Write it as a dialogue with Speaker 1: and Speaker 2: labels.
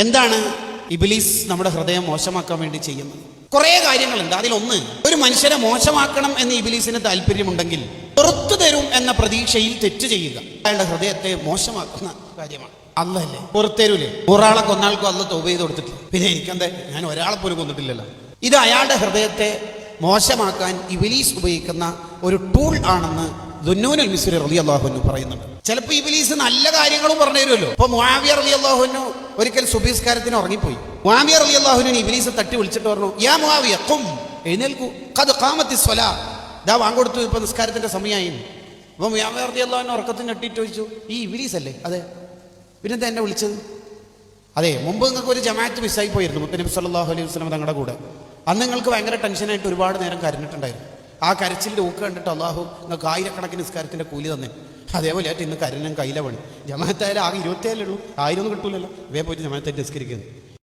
Speaker 1: എന്താണ്? ഇബിലീസ് നമ്മുടെ ഹൃദയം മോശമാക്കാൻ വേണ്ടി ചെയ്യുന്നത്. കുറേ കാര്യങ്ങളുണ്ട്. അതിലൊന്ന് ഒരു മനുഷ്യനെ മോശമാക്കണം എന്ന് ഇബിലീസിന് താല്പര്യമുണ്ടെങ്കിൽ പുറത്തു തരും എന്ന പ്രതീക്ഷയിൽ തെറ്റ് ചെയ്യുക. അയാളുടെ ഹൃദയത്തെ മോശമാക്കുന്ന കാര്യമാണ്. അല്ലല്ലേ? പുറത്തേരൂലേ ഒരാളെ കൊന്നാൾക്കും അല്ല തോപ ചെയ്ത് കൊടുത്തിട്ടില്ല. പിന്നെ എനിക്കെന്താ ഞാൻ ഒരാളെ പോലും കൊന്നിട്ടില്ലല്ലോ. ഇത് അയാളുടെ ഹൃദയത്തെ മോശമാക്കാൻ ഇബിലീസ് ഉപയോഗിക്കുന്ന ഒരു ടൂൾ ആണെന്ന് ദുന്നൂനുൽ മിസ്രി റലി അള്ളാഹുനു പറയുന്നുണ്ട്. ചിലപ്പോൾ ഇബിലീസ് നല്ല കാര്യങ്ങളും പറഞ്ഞു തരുമല്ലോ. ഇപ്പൊ മുആവിയ റലി അള്ളാഹുനു ഒരിക്കൽ സുബീസ്കാരത്തിന് ഉറങ്ങിപ്പോയി. മുആവിയ റലി അള്ളാഹുനു ഇബിലീസ് തട്ടി വിളിച്ചിട്ട് പറഞ്ഞു യാ മുആവിയ കും എഴുന്നേൽക്കൂ. ഖദ് കാമത്തി സ്വല. ദാ വാങ്ങൊടുത്തു ഇപ്പൊ നിസ്കാരത്തിന്റെ സമയമായി അപ്പൊ മുആവിയ റലി അള്ളാഹുനു ഉറക്കത്തിന് ഞെട്ടിട്ട് ചോദിച്ചു ഈ ഇബിലീസ് അല്ലേ? അതെ. പിന്നെന്താ എന്നെ വിളിച്ചത്? അതെ മുമ്പ് നിങ്ങൾക്ക് ഒരു ജമാഅത്ത് മിസ്സായി പോയിരുന്നു മുത്തനബി സല്ലല്ലാഹു അലൈഹി വസല്ലം തങ്ങളുടെ കൂടെ. അന്ന് നിങ്ങൾക്ക് ഭയങ്കര ടെൻഷനായിട്ട് ഒരുപാട് നേരം കരഞ്ഞിട്ടുണ്ടായിരുന്നു. ആ കരച്ചിലിന്റെ ഊക്ക് കണ്ടിട്ട് അള്ളാഹു നിങ്ങൾക്ക് ആയിരക്കണക്കിന് നിസ്കാരത്തിന്റെ കൂലി തന്നെ. അതേപോലെ ആയിട്ട് ഇന്ന് കരനും കയ്യിലെ പണി ജമാഅത്തായാലും ആകെ ഇരുപത്തേഴേ ഉള്ളൂ. ആയിരം ഒന്നും കിട്ടൂലല്ലോ. ഇവയെ പോയിട്ട് ജമാഅത്തായിട്ട് നിസ്കരിക്കുന്നു.